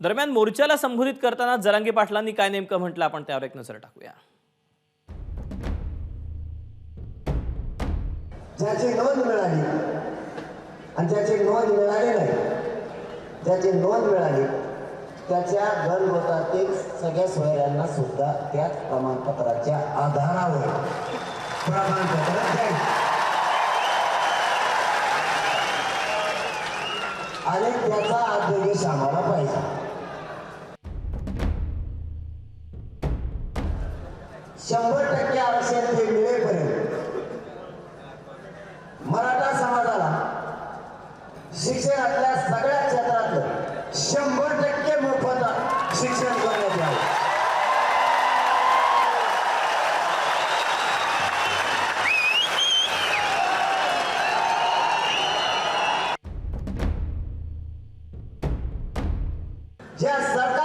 दरम्यान मोर्चाला संबोधित करताना जरांगे पाटलांनी काय नेमकं म्हटलं आपण त्यावर एक नजर टाकूया. ज्याची नोंद मिळाली आणि ज्याची नोंद मिळाली नाही ज्याची नोंद मिळाली त्याच्या गणगोतातील सगळ्या सोयऱ्यांना सुद्धा त्याच प्रमाणपत्राच्या आधारावर प्रमाणपत्र द्यायचे. आणि त्याचा शंभर टक्के आरक्षण ते मिळेपर्यंत. मराठा समाजाला शिक्षणातल्या सगळ्या क्षेत्रातलं शंभर टक्के मोफत शिक्षण करण्यात यावं. ज्या सरकारी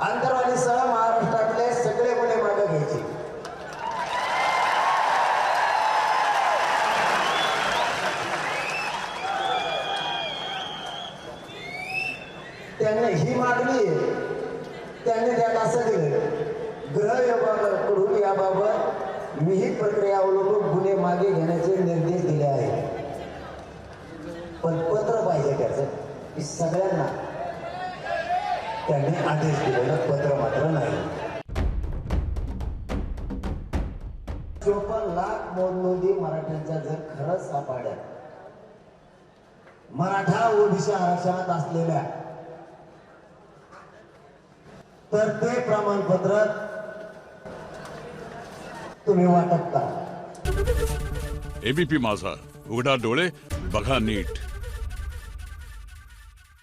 आंतरवालीसह महाराष्ट्रातले सगळे गुन्हे मागे घ्यायचे. त्यांनी ही मागणी आहे. त्यांनी त्यात असं दिलं ग्रह विभागाकडून याबाबत विहित प्रक्रिया अवलंबून गुन्हे मागे घेण्याचे निर्देश दिले आहेत. पण पत्र पाहिजे त्याचं की सगळ्यांना त्यांनी आदेश दिलेलं पत्र मात्र नाही. चोपन्न लाख मोडनोंदी मराठ्यांच्या जर खरंच सापडल्या मराठा ओबीसी आरक्षणात असलेल्या तर ते प्रमाणपत्र तुम्ही वाटत का एबीपी माझा उघडा डोळे बघा नीट.